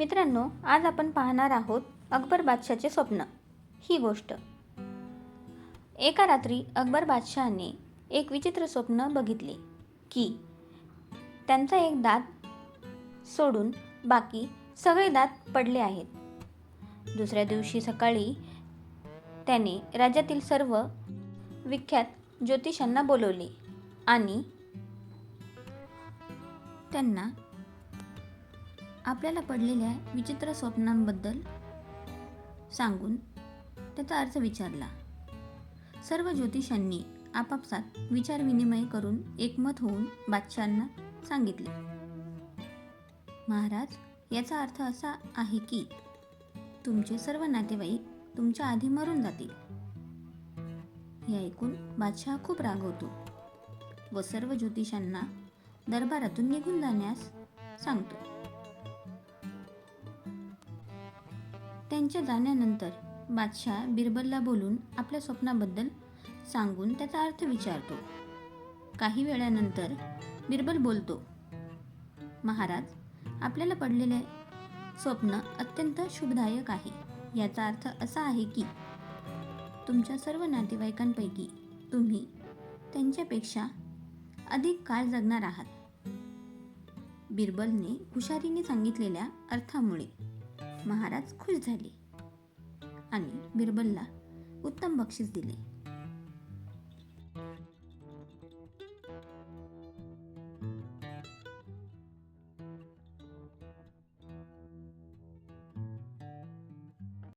मित्रांनो आज आपण पाहणार आहोत अकबर बादशाचे स्वप्न. ही गोष्ट. एका रात्री अकबर बादशहाने एक विचित्र स्वप्न बघितले की त्यांचा एक दात सोडून बाकी सगळे दात पडले आहेत. दुसऱ्या दिवशी सकाळी त्याने राज्यातील सर्व विख्यात ज्योतिषांना बोलवले आणि त्यांना आपल्याला पडलेल्या विचित्र स्वप्नांबद्दल सांगून त्याचा अर्थ विचारला. सर्व ज्योतिषांनी आपापसात विचारविनिमय करून एकमत होऊन बादशहांना सांगितले. महाराज याचा अर्थ असा आहे की तुमचे सर्व नातेवाईक तुमच्या आधी मरून जातील. हे ऐकून बादशहा खूप रागवतो व सर्व ज्योतिषांना दरबारातून निघून जाण्यास सांगतो. त्यांच्या जाण्यानंतर बादशाह बिरबलला बोलून आपल्या स्वप्नाबद्दल सांगून त्याचा अर्थ विचारतो. काही वेळानंतर बिरबल बोलतो महाराज आपल्याला पडलेले स्वप्न अत्यंत शुभदायक आहे. याचा अर्थ असा आहे की तुमच्या सर्व नातेवाईकांपैकी तुम्ही त्यांच्यापेक्षा अधिक काळ जगणार आहात. बिरबलने हुशारीने सांगितलेल्या अर्थामुळे महाराज खुश झाले आणि बिरबलला उत्तम बक्षीस दिले.